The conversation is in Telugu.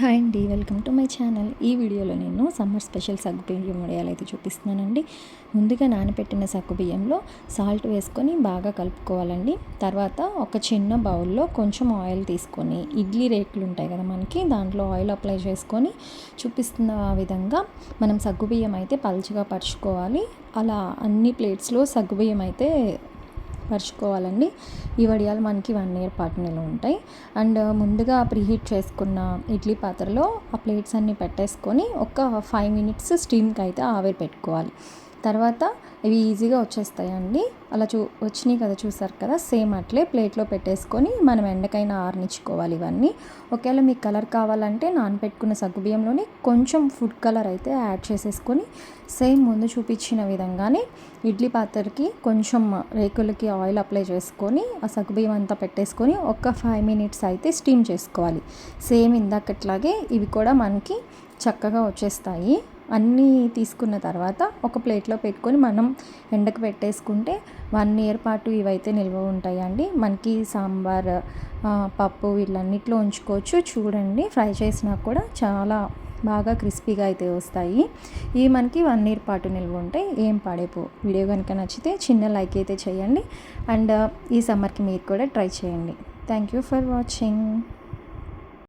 హాయ్ అండి వెల్కమ్ టు మై ఛానల్. ఈ వీడియోలో నేను సమ్మర్ స్పెషల్ సగ్గు బియ్యం వడియాలు అయితే చూపిస్తున్నానండి. ముందుగా నానబెట్టిన సగ్గు బియ్యంలో సాల్ట్ వేసుకొని బాగా కలుపుకోవాలండి. తర్వాత ఒక చిన్న బౌల్లో కొంచెం ఆయిల్ తీసుకొని ఇడ్లీ రేట్లు ఉంటాయి కదా మనకి దాంట్లో ఆయిల్ అప్లై చేసుకొని చూపిస్తున్న విధంగా మనం సగ్గు బియ్యం అయితే పలుచగా పరుచుకోవాలి. అలా అన్ని ప్లేట్స్లో సగ్గు బియ్యం అయితే పరుచుకోవాలండి ఈ వడియాలు మనకి వన్ ఇయర్ పాటు నిల్వ ఉంటాయి. అండ్ ముందుగా ప్రీహీట్ చేసుకున్న ఇడ్లీ పాత్రలో ఆ ప్లేట్స్ అన్నీ పెట్టేసుకొని ఒక ఫైవ్ మినిట్స్ స్టీమ్కి అయితే ఆవిరి పెట్టుకోవాలి. తర్వాత ఇవి ఈజీగా వచ్చేస్తాయండి. అలా చూ వచ్చినాయి కదా చూసారు కదా సేమ్ అట్లే ప్లేట్లో పెట్టేసుకొని మనం ఎండకైనా ఆరనిచ్చుకోవాలి ఇవన్నీ. ఒకవేళ మీకు కలర్ కావాలంటే నానబెట్టుకున్న సగ్గుబియ్యంలోనే కొంచెం ఫుడ్ కలర్ అయితే యాడ్ చేసేసుకొని సేమ్ ముందు చూపించిన విధంగానే ఇడ్లీ పాత్రకి కొంచెం రేకులకి ఆయిల్ అప్లై చేసుకొని ఆ సగ్గుబియ్యం అంతా పెట్టేసుకొని ఒక ఫైవ్ మినిట్స్ అయితే స్టీమ్ చేసుకోవాలి. సేమ్ ఇందాకట్లాగే ఇవి కూడా మనకి చక్కగా వచ్చేస్తాయి. అన్నీ తీసుకున్న తర్వాత ఒక ప్లేట్లో పెట్టుకొని మనం ఎండకు పెట్టేసుకుంటే వన్ ఇయర్ పాటు ఇవైతే నిల్వ ఉంటాయండి. మనకి సాంబార్ పప్పు వీళ్ళన్నిట్లో ఉంచుకోవచ్చు. చూడండి ఫ్రై చేసినా కూడా చాలా బాగా క్రిస్పీగా అయితే వస్తాయి. ఇవి మనకి వన్ ఇయర్ పాటు నిల్వ ఉంటాయి ఏం పాడైపో వీడియో కనుక నచ్చితే చిన్న లైక్ అయితే చేయండి. అండ్ ఈ సమ్మర్కి మీరు కూడా ట్రై చేయండి. Thank you for watching.